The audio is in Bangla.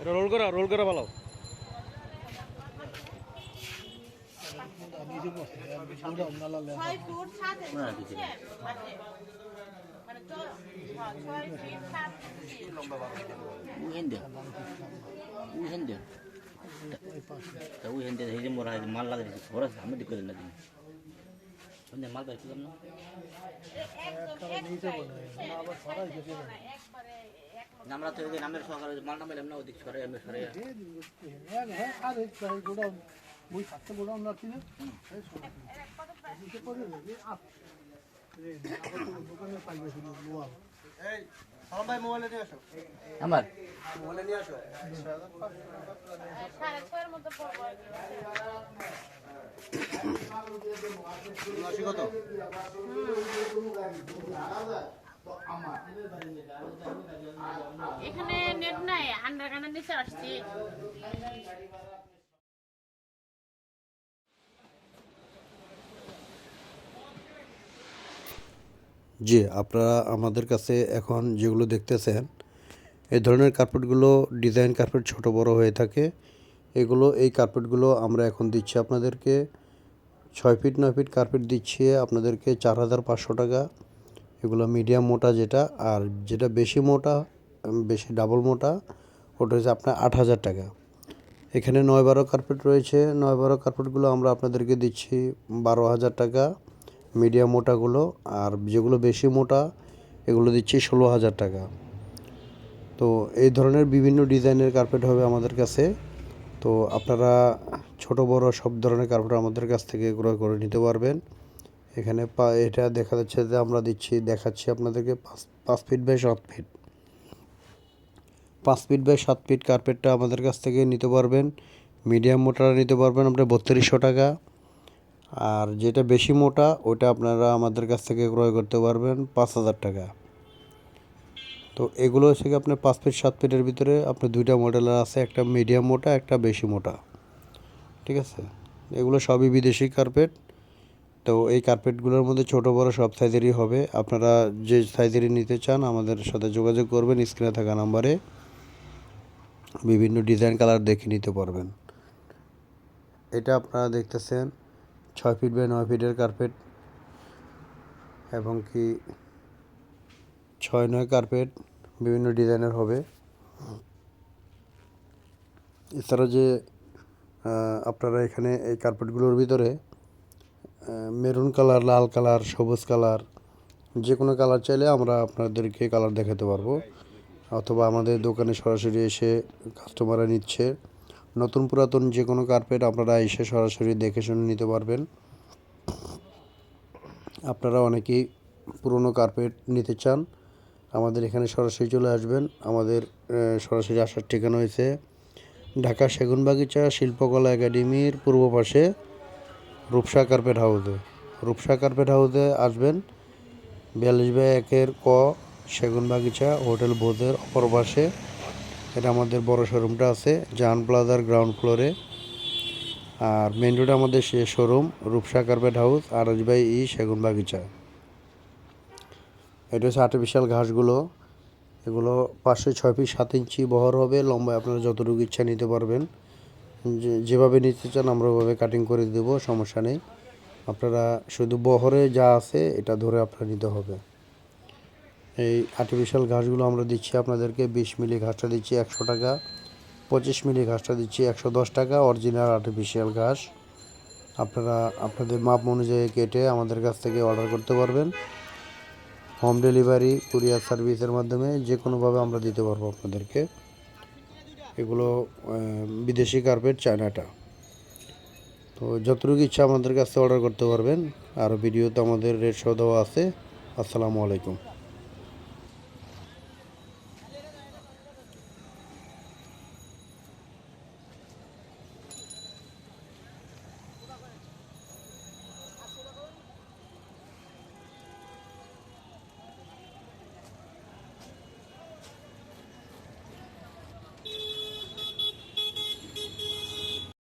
এটা রোল করা রোল করা ভালো। ছয় ফুট সাত ইঞ্চি বুঝছেন? মাঠে। মানে চ- হ্যাঁ, ছয় ফিট সাত ইঞ্চি। উহেন দে উহেন দে তা উহেন দে এই যে মোরা মাল লাগা দিছে ঘর সামনে দিকে না দিন মানে মাল না সাইড থেকে না। আমরা তো নামের সহকারে মাল নামে না ওদিক সরে আমি সরে আর কি। এখানে নেট নাই আন্ডারগ্রাউন্ডের নিচে আসছি জি, আপনারা আমাদের কাছে এখন যেগুলো দেখতেছেন এই ধরনের কার্পেটগুলো, ডিজাইন কার্পেট ছোট বড় হয়ে থাকে। এগুলো, এই কার্পেটগুলো আমরা এখন দিচ্ছি আপনাদেরকে, ছয় ফিট, নয় ফিট কার্পেট দিচ্ছি আপনাদেরকে চার হাজার পাঁচশো টাকা। এগুলো মিডিয়াম মোটা যেটা, আর যেটা বেশি মোটা বেশি ডাবল মোটা, ওটা হচ্ছে আপনার আট হাজার টাকা। এখানে নয় বারো কার্পেট রয়েছে, নয় বারো কার্পেটগুলো আমরা আপনাদেরকে দিচ্ছি বারো হাজার টাকা। মিডিয়াম মোটাগুলো আর যেগুলো বেশি মোটা, এগুলো দিচ্ছি ষোলো হাজার টাকা। তো এই ধরনের বিভিন্ন ডিজাইনের কার্পেট হবে আমাদের কাছে। তো আপনারা ছোট, বড় সব ধরনের কার্পেট আমাদের কাছ থেকে ক্রয় করে নিতে পারবেন। এখানে পা, এটা দেখা যাচ্ছে যে আমরা দিচ্ছি, দেখাচ্ছি আপনাদেরকে পাঁচ পাঁচ ফিট বাই সাত ফিট। পাঁচ ফিট বাই সাত ফিট কার্পেটটা আমাদের কাছ থেকে নিতে পারবেন। মিডিয়াম মোটাটা নিতে পারবেন, আপনার বত্রিশশো টাকা। আর যেটা বেশি মোটা ওটা আপনারা আমাদের কাছ থেকে ক্রয় করতে পারবেন পাঁচ হাজার টাকা। তো এগুলো হচ্ছে কি আপনার পাঁচ ফিট, সাত ফিটের ভিতরে আপনার দুইটা মডেলের আছে, একটা মিডিয়াম মোটা, একটা বেশি মোটা। ঠিক আছে? এগুলো সবই বিদেশি কার্পেট তো এই কার্পেটগুলোর মধ্যে ছোট, বড় সব সাইজেরই হবে। আপনারা যে সাইজেরই নিতে চান, আমাদের সাথে যোগাযোগ করবেন স্ক্রিনে থাকা নাম্বারে। বিভিন্ন ডিজাইন কালার দেখে নিতে পারবেন। এটা আপনারা দেখতেছেন। ছয় ফিট বাই নয় ফিটের কার্পেট এবং কি ছয় নয় কার্পেট বিভিন্ন ডিজাইনের হবে। এছাড়া যে আপনারা এখানে এই কার্পেটগুলোর ভিতরে মেরুন কালার লাল কালার সবুজ কালার যে কোনো কালার চাইলে আমরা আপনাদেরকে কালার দেখাতে পারব। অথবা আমাদের দোকানে সরাসরি এসে কাস্টমাররা নিচ্ছে। নতুন পুরাতন যে কোনো কার্পেট আপনারা এসে সরাসরি দেখে শুনে নিতে পারবেন। আপনারা অনেকেই পুরনো কার্পেট নিতে চান, আমাদের এখানে সরাসরি চলে আসবেন। আমাদের সরাসরি আসার ঠিকানা হয়েছে ঢাকা সেগুনবাগিচা শিল্পকলা একাডেমির পূর্ব পাশে রূপসা কার্পেট হাউসে। রূপসা কার্পেট হাউসে আসবেন। বিয়াল্লিশ বাই একের ক সেগুনবাগিচা হোটেল বোধের অপর পাশে। এটা আমাদের বড় শোরুমটা আছে জাহান প্লাজার গ্রাউন্ড ফ্লোরে আর মেন রোডে আমাদের সে শোরুম, রূপসা কার্পেট হাউস আরজ বাই ই সেগুনবাগিচা এটা হচ্ছে আর্টিফিশিয়াল ঘাসগুলো, এগুলো পাঁচশো, ছয় ফিট সাত ইঞ্চি বহর হবে লম্বায় আপনারা যতটুকু ইচ্ছা নিতে পারবেন। যেভাবে নিতে চান আমরা ওভাবে কাটিং করে দেব, সমস্যা নেই। আপনারা শুধু বহরে যা আছে, এটা ধরে আপনারা নিতে হবে। এই আর্টিফিশিয়াল ঘাসগুলো আমরা দিচ্ছি আপনাদেরকে বিশ মিলি ঘাসটা দিচ্ছি একশো টাকা, পঁচিশ মিলি ঘাসটা দিচ্ছি একশো দশ টাকা অরিজিনাল আর্টিফিশিয়াল ঘাস। আপনারা, আপনাদের মাপ অনুযায়ী কেটে আমাদের কাছ থেকে অর্ডার করতে পারবেন। হোম ডেলিভারি কুরিয়ার সার্ভিসের মাধ্যমে যে কোনোভাবে আমরা দিতে পারব আপনাদেরকে। এগুলো বিদেশি কার্পেট চায়নাটা। তো যতটুকু ইচ্ছা আমাদের কাছে অর্ডার করতে পারবেন। আর ভিডিওতে আমাদের রেট শো দেওয়া আছে। আসসালামু আলাইকুম।